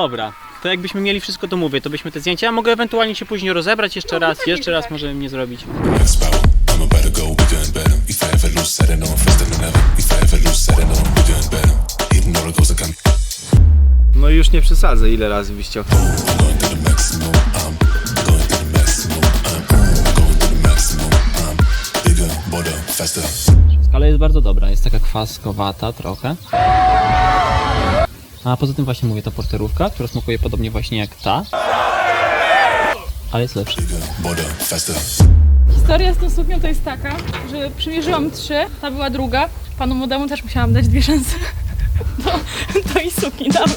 Dobra, to jakbyśmy mieli wszystko, to mówię, to byśmy te zdjęcia, ja mogę ewentualnie się później rozebrać jeszcze raz, jeszcze raz możemy mnie zrobić. If I No już nie przesadzę, ile razy byś chciał. Ale jest bardzo dobra, jest taka kwaskowata trochę. A poza tym właśnie mówię, ta porterówka, która smakuje podobnie właśnie jak ta. Ale jest lepsza. Historia z tą suknią to jest taka, że przymierzyłam trzy, ta była druga. Panu młodemu też musiałam dać dwie szanse. To, to i sukni damy.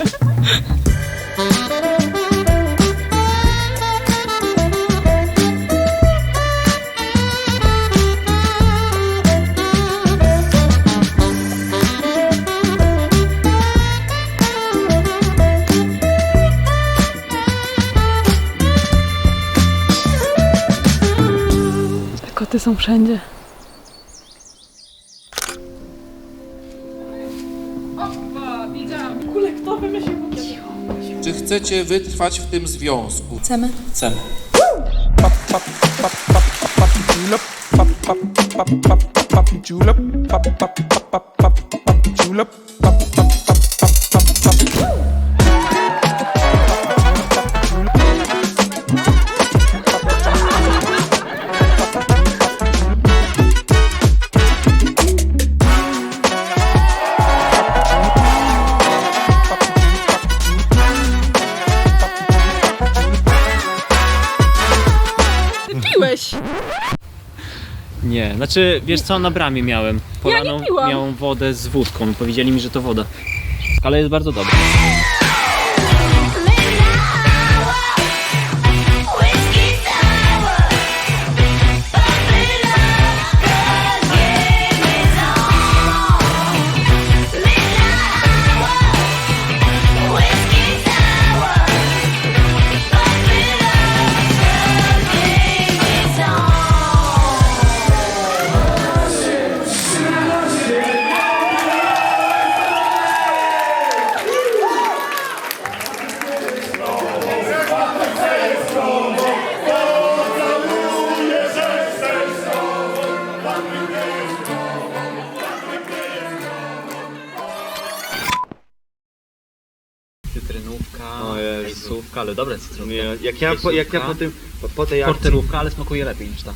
Koty są wszędzie. Czy chcecie wytrwać w tym związku? Chcemy. Chcemy. julep, pop pop julep, Piłeś! Nie, znaczy wiesz co, na bramie miałem. Polaną piłam. miałem wodę z wódką, powiedzieli mi, że to woda. Ale jest bardzo dobra. Cytrynówka, O Jezu. ale dobre cytrynówka. Nie, jak ja po, jak ja po tym, po, po tej akcji Porterówka, ale smakuje lepiej niż ta.